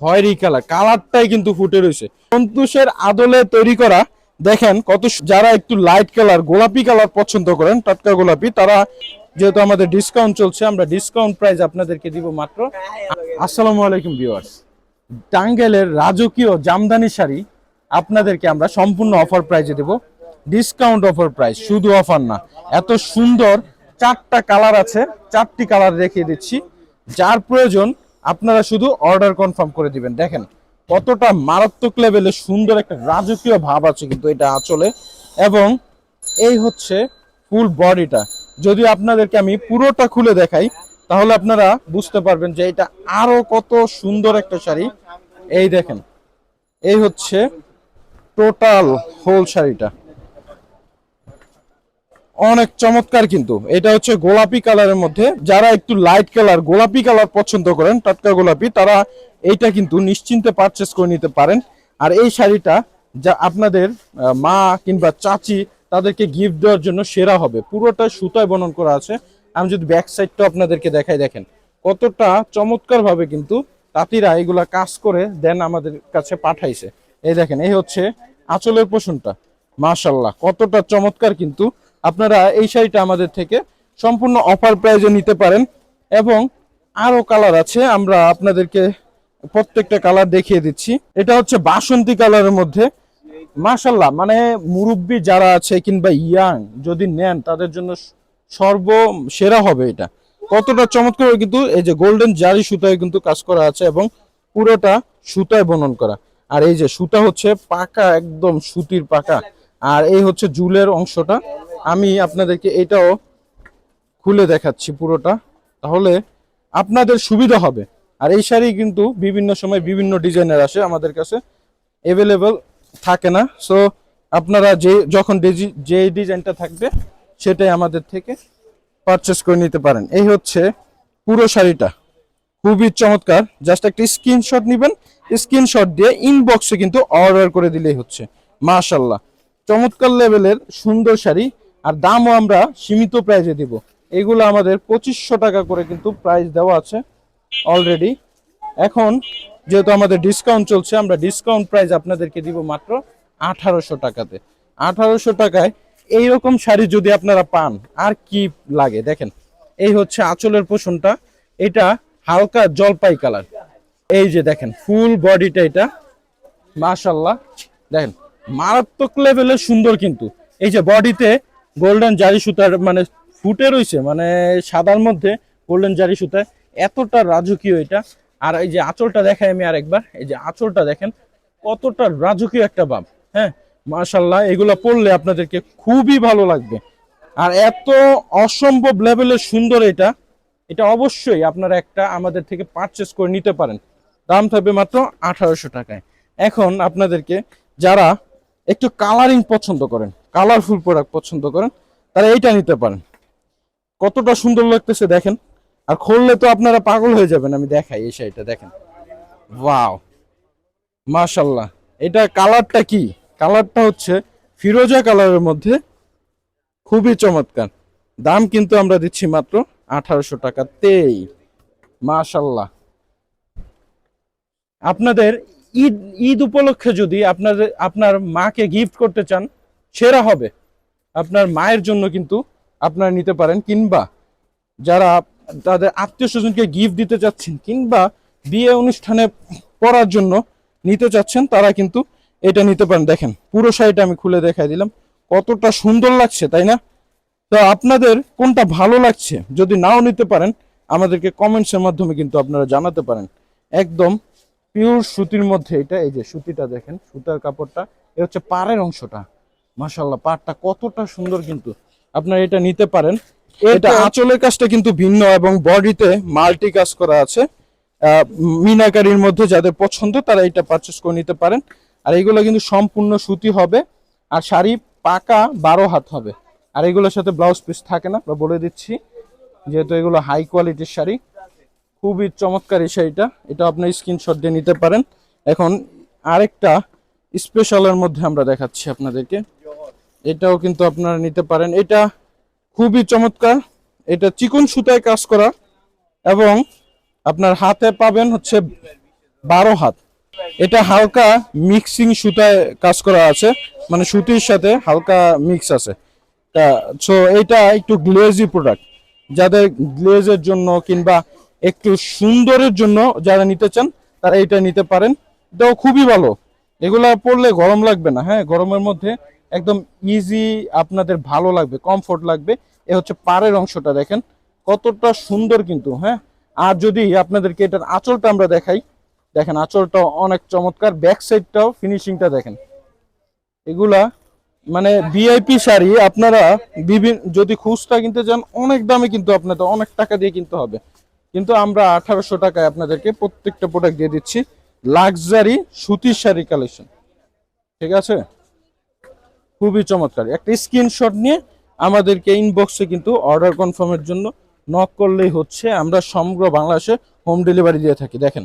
খয়েরি কালার কালারটাই কিন্তু ফুটে রয়েছে। সন্তোষের আদলে তৈরি করা, দেখেন কত যারা একটু লাইট কালার গোলাপি কালার পছন্দ করেন, টাটকা গোলাপি, তারা যেহেতু আমাদের ডিসকাউন্ট চলছে, আমরা ডিসকাউন্ট প্রাইস আপনাদেরকে দিব মাত্র। আসসালামু আলাইকুম ভিউয়ার্স টাঙ্গেলের রাজকীয় জামদানি শাড়ি আপনাদেরকে আমরা সম্পূর্ণ অফার প্রাইজে দেব। ডিসকাউন্ট অফার প্রাইস শুধু অফার না, এত সুন্দর চারটা কালার আছে, চারটি কালার দেখিয়ে দিচ্ছি। যার প্রয়োজন আপনারা শুধু অর্ডার কনফার্ম করে দিবেন। দেখেন, কতটা মারাত্মক লেভেলে সুন্দর একটা রাজকীয় ভাব আছে কিন্তু এটা আঁচলে। এবং এই হচ্ছে ফুল বডিটা যদি আপনাদেরকে আমি পুরোটা খুলে দেখাই, তাহলে আপনারা বুঝতে পারবেন যে এটা আরও কত সুন্দর একটা শাড়ি। এই দেখেন, এই হচ্ছে টোটাল হোল শাড়িটা। অনেক চমৎকার কিন্তু। এটা হচ্ছে গোলাপি কালারের মধ্যে। যারা একটু লাইট কালার গোলাপি কালার পছন্দ করেন, টাটকা গোলাপি, তারা এইটা কিন্তু নিশ্চিন্তে পারচেস করে নিতে পারেন। আর এই শাড়িটা যা আপনাদের মা কিংবা চাচি তাদেরকে গিফট দেওয়ার জন্য সেরা হবে। পুরোটা সুতায় বনন করা আছে। আমি যদি ব্যাক সাইডটা আপনাদেরকে দেখাই, দেখেন। কতটা চমৎকার ভাবে কিন্তু তাঁতিরা এগুলা কাজ করে দেন আমাদের কাছে পাঠাইছে। এই দেখেন, এই হচ্ছে আঁচলের পোষণটা। মাশাল্লাহ কতটা চমৎকার কিন্তু আপনারা এই শাড়িটা আমাদের থেকে সম্পূর্ণ অফার প্রাইজে নিতে পারেন এবং আরও কালার আছে, আমরা আপনাদেরকে প্রত্যেকটা কালার দেখিয়ে দিচ্ছি। এটা হচ্ছে বাসন্তী কালারের মধ্যে। মাশাল্লাহ মানে মুরব্বী যারা আছে কিংবা ইয়াং যদি নেন, তাদের জন্য সর্ব সেরা হবে এটা। কতটা চমৎকার কিন্তু, এই যে গোল্ডেন জারি সুতায় কিন্তু কাজ করা আছে এবং পুরোটা সুতায় বনন করা। আর এই যে সুতা হচ্ছে পাকা, একদম সুতির পাকা। আর এই হচ্ছে জুলের অংশটা। আমি আপনাদেরকে এটাও খুলে দেখাচ্ছি পুরোটা। তাহলে আপনাদের সুবিধা হবে। আর এই শাড়ি কিন্তু বিভিন্ন সময় বিভিন্ন ডিজাইনের আসে, আমাদের কাছে অ্যাভেলেবল থাকে না। সো আপনারা যে, যখন ডিজি- যে ডিজাইনটা থাকবে, সেটাই আমাদের থেকে পারচেস করে নিতে পারেন। এই হচ্ছে পুরো শাড়িটা। খুবই চমৎকার। জাস্ট একটা স্ক্রিনশট নেবেন। স্ক্রিনশট দিয়ে ইনবক্সে কিন্তু অর্ডার করে দিলেই হচ্ছে। মাশাল্লাহ চমৎকার লেভেলের সুন্দর শাড়ি। আর দামও আমরা সীমিত প্রাইজে দিব। এগুলো আমাদের পঁচিশশো টাকা করে কিন্তু প্রাইস দেওয়া আছে অলরেডি এখন যেহেতু আমাদের ডিসকাউন্ট চলছে, আমরা ডিসকাউন্ট প্রাইস আপনাদেরকে দিব মাত্র আঠারোশো টাকাতে। আঠারোশো টাকায় এইরকম শাড়ি যদি আপনারা পান, আর কি লাগে? দেখেন, এই হচ্ছে আঁচলের পোষণটা। এটা হালকা জলপাই কালার। এই যে দেখেন ফুল বডিটা এটা। মাশাল্লাহ দেখেন, মারাত্মক লেভেলের সুন্দর কিন্তু। এই যে বডিতে গোল্ডেন জারি সুতার মানে ফুটে রয়েছে মানে সাদার মধ্যে গোল্ডেন জারি সুতায় এতটা রাজকীয় এটা। আর এই যে আঁচলটা দেখাই আমি আরেকবার, এই যে আঁচলটা দেখেন, কতটা রাজকীয় একটা ভাব হ্যাঁ? মাশাল্লাহ এগুলো পড়লে আপনাদেরকে খুবই ভালো লাগবে। আর এত অসম্ভব লেভেলের সুন্দর এটা এটা অবশ্যই আপনারা একটা আমাদের থেকে পারচেস করে নিতে পারেন। দাম থাকবে মাত্র আঠারোশো টাকায়। এখন আপনাদেরকে যারা একটু কালারিং পছন্দ করেন কালারফুল প্রোডাক্ট পছন্দ করেন তারা এইটা নিতে পারেন। কতটা সুন্দর লাগতেছে দেখেন। আর খুললে তো আপনারা পাগল হয়ে যাবেন, আমি দেখাই এই শাড়িটা, দেখেন। ওয়াও মাশাল্লাহ এটা কালারটা কি? কালারটা হচ্ছে ফিরোজা কালারের মধ্যে খুবই চমৎকার। দাম কিন্তু আমরা দিচ্ছি মাত্র আঠারোশো টাকাতেই। মাশাল্লাহ আপনাদের ঈদ ঈদ উপলক্ষে যদি আপনাদের, আপনার মাকে গিফট করতে চান সেরা হবে। আপনার মায়ের জন্য কিন্তু আপনারা নিতে পারেন, কিংবা যারা তাদের আত্মীয় স্বজনকে গিফট দিতে চাচ্ছেন, কিংবা বিয়ে অনুষ্ঠানে পড়ার জন্য নিতে চাচ্ছেন, তারা কিন্তু এটা নিতে পারেন। দেখেন, পুরো শাড়িটা আমি খুলে দেখাই দিলাম। কতটা সুন্দর লাগছে, তাই না? তো আপনাদের কোনটা ভালো লাগছে, যদি নাও নিতে পারেন, আমাদেরকে কমেন্টসের মাধ্যমে কিন্তু আপনারা জানাতে পারেন। একদম পিওর সুতির মধ্যে এটা, এই যে সুতিটা দেখেন, সুতার কাপড়টা, এ হচ্ছে পাড়ের অংশটা। মাশাল্লাহ পাড়টা কতটা সুন্দর কিন্তু আপনার এটা নিতে পারেন। এটা আঁচলের কাজটা কিন্তু ভিন্ন এবং বডিতে মাল্টি কাজ করা আছে। মিনাকারির মধ্যে যাদের পছন্দ তারা এটা পারচেস করে নিতে পারেন। আর এগুলো কিন্তু সম্পূর্ণ সুতি হবে। আর শাড়ি পাকা বারো হাত হবে। আর এগুলোর সাথে ব্লাউজ পিস থাকে না বা বলে দিচ্ছি। যেহেতু এগুলো হাই কোয়ালিটির শাড়ি খুবই চমৎকার এই শাড়িটা। এটা আপনার স্ক্রিনশট দিয়ে নিতে পারেন। এখন আরেকটা স্পেশালের মধ্যে আমরা দেখাচ্ছি আপনাদেরকে। এটাও কিন্তু আপনারা নিতে পারেন। এটা খুবই চমৎকার। এটা চিকন সুতায় কাজ করা এবং আপনার হাতে পাবেন হচ্ছে বারো হাত। এটা হালকা মিক্সিং সুতায় কাজ করা আছে। মানে সুতির সাথে হালকা মিক্স আছে। সো এটা একটু গ্লেজি প্রোডাক্ট যাদের গ্লেজের জন্য কিংবা একটু সুন্দরের জন্য যারা নিতে চান, তারা এটা নিতে পারেন। এটাও খুবই ভালো। এগুলা পরলে গরম লাগবে না হ্যাঁ? গরমের মধ্যে একদম ইজি আপনাদের ভালো লাগবে কমফোর্ট লাগবে। এ হচ্ছে পাড়ের অংশটা দেখেন, কতটা সুন্দর কিন্তু হ্যাঁ? আর যদি আপনাদেরকে এটার আঁচলটা আমরা দেখাই, দেখেন আঁচলটা অনেক চমৎকার ব্যাক সাইডটাও ফিনিশিংটা দেখেন। এগুলা মানে ভিআইপি শাড়ি, আপনারা বিভিন্ন যদি খুচরা কিনতে যান অনেক দামে কিন্তু আপনাদের, অনেক টাকা দিয়ে কিনতে হবে। কিন্তু আমরা আঠারোশো টাকায় আপনাদেরকে প্রত্যেকটা প্রোডাক্ট দিয়ে দিচ্ছি লাক্সারি সুতির শাড়ি কালেকশন ঠিক আছে? খুবই চমৎকার। একটা স্ক্রিনশট নিয়ে আমাদেরকে ইনবক্সে কিন্তু অর্ডার কনফার্মের জন্য নক করলেই হচ্ছে। আমরা সমগ্র বাংলাদেশে হোম ডেলিভারি দিয়ে থাকি। দেখেন,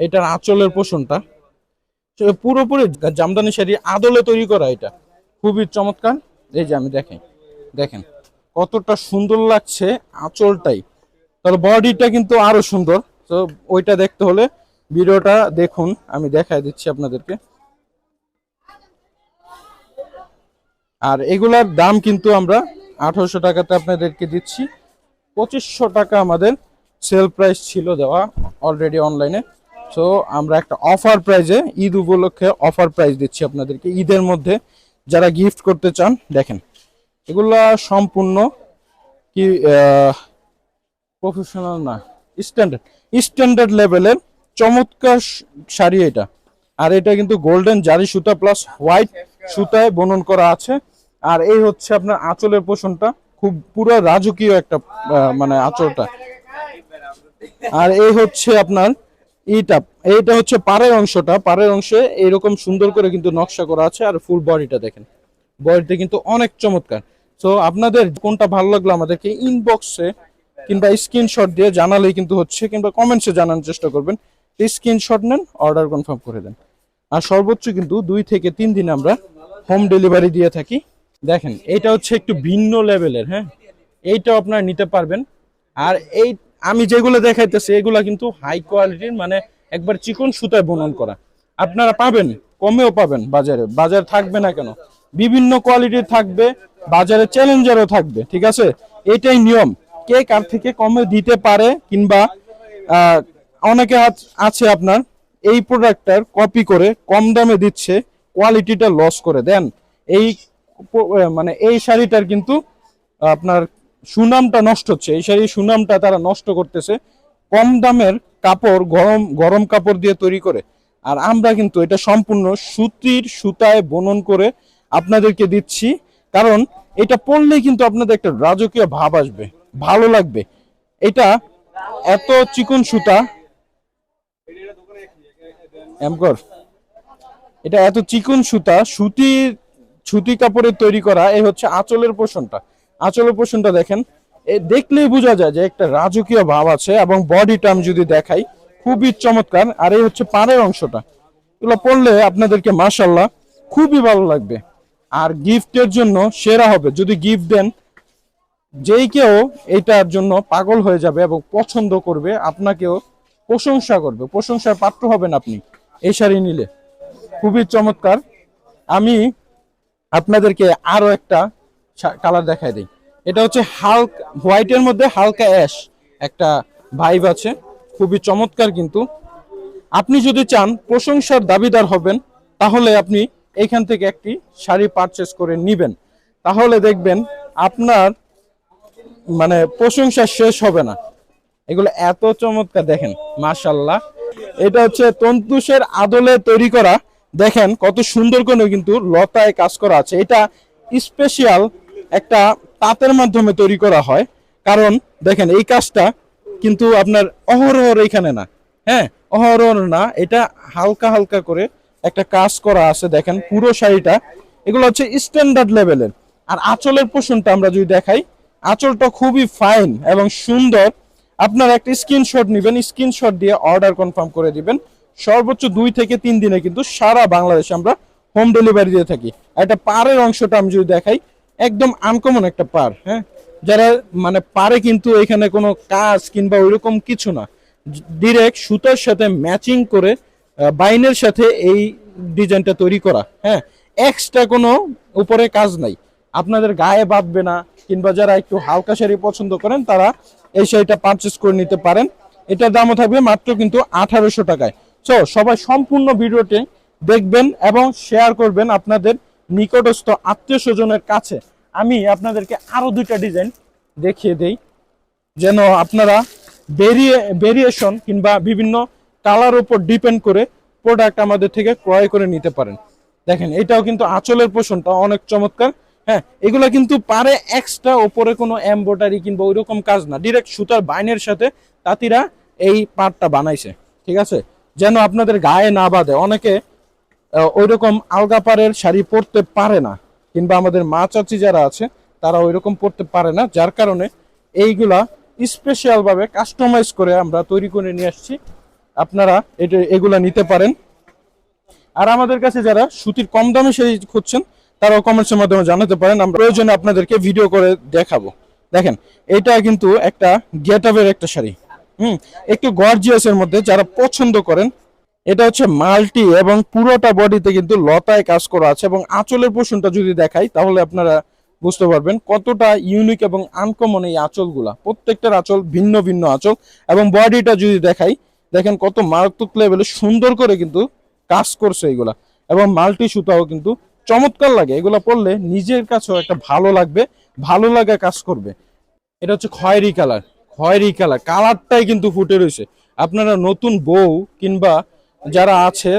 এটার আঁচলের পোষণটা। পুরোপুরি জামদানি শাড়ি আদলে তৈরি করা এটা। খুবই চমৎকার। এই যে আমি দেখেন দেখেন কতটা সুন্দর লাগছে আঁচলটাই। তাহলে বডিটা কিন্তু আরও সুন্দর। তো ওইটা দেখতে হলে ভিডিওটা দেখুন, আমি দেখাই দিচ্ছি আপনাদেরকে। আর এগুলার দাম কিন্তু আমরা আঠারোশো টাকাতে আপনাদেরকে দিচ্ছি। পঁচিশশো টাকা আমাদের সেল প্রাইস ছিল দেওয়া অলরেডি অনলাইনে সো আমরা একটা অফার প্রাইজে ঈদ উপলক্ষে অফার প্রাইস দিচ্ছি আপনাদেরকে। ঈদের মধ্যে যারা গিফট করতে চান, দেখেন, এগুলা সম্পূর্ণ কি প্রফেশনাল না স্ট্যান্ডার্ড স্ট্যান্ডার্ড লেভেলের চমৎকার শাড়ি এটা। আর এটা কিন্তু গোল্ডেন জারি সুতা প্লাস হোয়াইট সুতায় বনন করা আছে। আর এই হচ্ছে আপনার আঁচলের পোষণটা। খুব পুরো রাজকীয় একটা মানে আঁচলটা। আর এই হচ্ছে আপনার এইটা এইটা হচ্ছে পাড়ের অংশটা। পাড়ের অংশে এরকম সুন্দর করে কিন্তু নকশা করা আছে। আর ফুল বডিটা দেখেন। বডিটা কিন্তু অনেক চমৎকার। তো আপনাদের কোনটা ভালো লাগল আমাদেরকে ইনবক্সে কিংবা স্ক্রিনশট দিয়ে জানালেই কিন্তু হচ্ছে, কিংবা কমেন্টসে জানানোর চেষ্টা করবেন। স্ক্রিনশট নেন অর্ডার কনফার্ম করে দেন। আর সর্বোচ্চ কিন্তু দুই থেকে তিন দিন আমরা হোম ডেলিভারি দিয়ে থাকি। দেখেন, এটা হচ্ছে একটু ভিন্ন লেভেলের হ্যাঁ? এইটাও আপনারা নিতে পারবেন। আর এই, আমি যেগুলো দেখাইতেছি, এগুলা কিন্তু হাই কোয়ালিটির মানে একবার চিকন সুতায় বুনন করা। আপনারা পাবেন, কমেও পাবেন বাজারে। বাজার থাকবে না কেন? বিভিন্ন কোয়ালিটির থাকবে, বাজারে চ্যালেঞ্জারও থাকবে, ঠিক আছে? এটাই নিয়ম। কে কার থেকে কমে দিতে পারে, কিংবা অনেকে আছে আপনার, এই প্রোডাক্টটার কপি করে কম দামে দিচ্ছে কোয়ালিটিটা লস করে। দেন এই মানে এই শাড়িটার কিন্তু, আপনার সুনামটা নষ্ট হচ্ছে। এই শাড়ির সুনামটা তারা নষ্ট করতেছে। কম দামের কাপড়, গরম গরম কাপড় দিয়ে তৈরি করে। আর আমরা কিন্তু এটা সম্পূর্ণ সুতির সুতায় বনন করে আপনাদেরকে দিচ্ছি। কারণ এটা পরলেই কিন্তু আপনাদের একটা রাজকীয় ভাব আসবে। ভালো লাগবে। এটা এত চিকন সুতা। এমকর এটা এত চিকন সুতা, সুতি সুতি কাপড়ের তৈরি করা, এই হচ্ছে আঁচলের পোষণটা। আঁচলের পোষণটা দেখেন দেখলেই বোঝা যায় যে একটা রাজকীয় ভাব আছে এবং বডি টার্ম যদি দেখাই, খুবই চমৎকার। আর এই হচ্ছে পাড়ের অংশটা। এগুলো পড়লে আপনাদেরকে মাশাল্লাহ খুবই ভালো লাগবে। আর গিফটের জন্য সেরা হবে। যদি গিফট দেন, যেই কেউ এটার জন্য পাগল হয়ে যাবে এবং পছন্দ করবে, আপনাকেও প্রশংসা করবে। প্রশংসার পাত্র হবেন আপনি, এই শাড়ি নিলে। খুবই চমৎকার। আমি আপনাদেরকে আরও একটা কালার দেখাই দিই। এটা হচ্ছে হালকা হোয়াইটের মধ্যে হালকা অ্যাশ একটা ভাইব আছে, খুবই চমৎকার কিন্তু। আপনি যদি চান প্রশংসার দাবিদার হবেন, তাহলে আপনি এখান থেকে একটি শাড়ি পারচেস করে নিবেন। তাহলে দেখবেন আপনার মানে প্রশংসা শেষ হবে না। এগুলো এত চমৎকার দেখেন মাশাল্লাহ এটা হচ্ছে তন্তুষের আদলে তৈরি করা দেখেন কত সুন্দর করে কিন্তু লতায় কাজ করা আছে। এটা স্পেশাল একটা তাঁতের মাধ্যমে তৈরি করা হয়। কারণ দেখেন এই কাজটা কিন্তু আপনার অহরহর এখানে না। হ্যাঁ অহরহর না, এটা হালকা হালকা করে একটা কাজ করা আছে দেখেন পুরো শাড়িটা। এগুলো হচ্ছে স্ট্যান্ডার্ড লেভেলের আর আঁচলের পোষণটা আমরা যদি দেখাই, আঁচলটা খুবই ফাইন এবং সুন্দর। আপনার একটা স্ক্রিনশট নেবেন স্ক্রিনশট দিয়ে অর্ডার কনফার্ম করে দিবেন। সর্বোচ্চ দুই থেকে তিন দিনে কিন্তু সারা বাংলাদেশে আমরা হোম ডেলিভারি দিয়ে থাকি। এটা পাড়ের অংশটা আমি যদি দেখাই, একদম আনকমন একটা পার হ্যাঁ? যারা মানে পারে কিন্তু এখানে কোনো কাজ কিংবা ওইরকম কিছু না। ডিরেক্ট সুতার সাথে ম্যাচিং করে বাইনের সাথে এই ডিজাইনটা তৈরি করা হ্যাঁ? এক্সট্রা কোনো উপরে কাজ নাই। আপনাদের গায়ে বাঁধবে না, কিংবা যারা একটু হালকা শাড়ি পছন্দ করেন, তারা এই শাড়িটা পারচেস করে নিতে পারেন। এটার দামও থাকবে মাত্র কিন্তু আঠারোশো টাকায়। সো সবাই সম্পূর্ণ ভিডিওটি দেখবেন এবং শেয়ার করবেন আপনাদের নিকটস্থ আত্মীয় স্বজনের কাছে। আমি আপনাদেরকে আরও দুইটা ডিজাইন দেখিয়ে দেই। যেন আপনারা ভেরিয়ে ভেরিয়েশন কিংবা বিভিন্ন কালার উপর ডিপেন্ড করে প্রোডাক্ট আমাদের থেকে ক্রয় করে নিতে পারেন। দেখেন, এটাও কিন্তু আঁচলের পোষণটা অনেক চমৎকার। হ্যাঁ এগুলা কিন্তু পারে এক্সট্রা ওপরে কোনো এমব্রয়ডারি কিংবা ওইরকম কাজ না। ডিরেক্ট সুতার বাইনের সাথে তাঁতিরা এই পাটটা বানাইছে। ঠিক আছে? যেন আপনাদের গায়ে না বাঁধে। অনেকে ওই রকম আলগাপারের শাড়ি পরতে পারে না, কিংবা আমাদের মা চাচি যারা আছে, তারা ওই রকম পরতে পারে না, যার কারণে এইগুলা স্পেশাল ভাবে কাস্টমাইজ করে আমরা তৈরি করে নিয়ে আসছি। আপনারা এটা, এগুলা নিতে পারেন। আর আমাদের কাছে যারা সুতির কম দামে সেই খুঁজছেন, তারাও কমেন্টসের মাধ্যমে জানাতে পারেন। আমরা প্রয়োজনে আপনাদেরকে ভিডিও করে দেখাবো। দেখেন, এটা কিন্তু একটা গেট একটা শাড়ি। হুম, একটু গর্জিয়াসের মধ্যে যারা পছন্দ করেন, এটা হচ্ছে মাল্টি এবং পুরোটা বডিতে কিন্তু লতায় কাজ করা আছে এবং আঁচলের পোষণটা যদি দেখাই, তাহলে আপনারা বুঝতে পারবেন কতটা ইউনিক এবং আনকমন এই আঁচলগুলা। প্রত্যেকটার আঁচল ভিন্ন ভিন্ন আঁচল এবং বডিটা যদি দেখাই, দেখেন কত মারাত্মক লেভেলে সুন্দর করে কিন্তু কাজ করছে এগুলা। এবং মাল্টি সুতাও কিন্তু চমৎকার লাগে, এগুলা পরলে নিজের কাছেও একটা ভালো লাগবে, ভালো লাগা কাজ করবে। এটা হচ্ছে খয়েরি কালার। খয়েরি কালার, কালারটাই কিন্তু ফুটে রয়েছে। আপনারা নতুন বউ কিংবা যারা আছে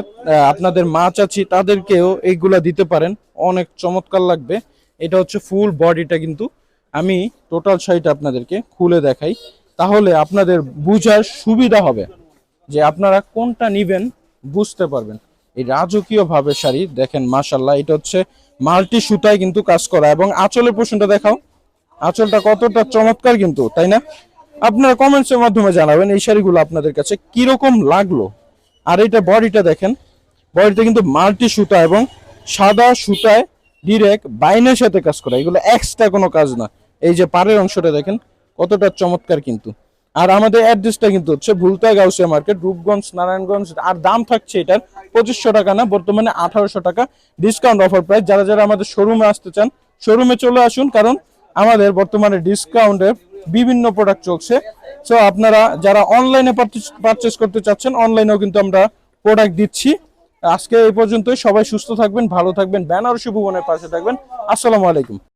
আপনাদের মা চাচি, তাদেরকেও এইগুলা দিতে পারেন। অনেক চমৎকার লাগবে। এটা হচ্ছে ফুল বডিটা কিন্তু আমি টোটাল শাড়িটা আপনাদেরকে খুলে দেখাই। তাহলে আপনাদের বুঝার সুবিধা হবে যে আপনারা কোনটা নিবেন বুঝতে পারবেন। এই রাজকীয় ভাবে শাড়ি দেখেন মাশাল্লাহ এটা হচ্ছে মাল্টি সুতায় কিন্তু কাজ করা। এবং আঁচলের পোষণটা দেখাও। আঁচলটা কতটা চমৎকার কিন্তু, তাই না? আপনারা কমেন্টস এর মাধ্যমে জানাবেন এই শাড়িগুলো আপনাদের কাছে কীরকম লাগল। আর এটা বডিটা দেখেন বডিটা কিন্তু মাল্টি সুতা এবং সাদা সুতায় ডিরেক্ট বাইনের সাথে কাজ করা। এগুলো এক্সট্রা কোনো কাজ না। এই যে পাড়ের অংশটা দেখেন, কতটা চমৎকার কিন্তু। আর আমাদের অ্যাড্রেসটা কিন্তু হচ্ছে ভুলতা গাউসিয়া মার্কেট, রূপগঞ্জ, নারায়ণগঞ্জ, আর দাম থাকছে এটার পঁচিশশো টাকা না, বর্তমানে আঠারোশো টাকা। ডিসকাউন্ট অফার প্রাইস যারা যারা আমাদের শোরুমে আসতে চান শোরুমে চলে আসুন, কারণ আমাদের বর্তমানে ডিসকাউন্টে বিভিন্ন প্রোডাক্ট চলছে। সো আপনারা যারা অনলাইনে পারচেস করতে চাচ্ছেন অনলাইনেও কিন্তু আমরা প্রোডাক্ট দিচ্ছি। আজকে এই পর্যন্তই। সবাই সুস্থ থাকবেন, ভালো থাকবেন। বেনারসি ভুবনের পাশে থাকবেন। আসসালামু আলাইকুম।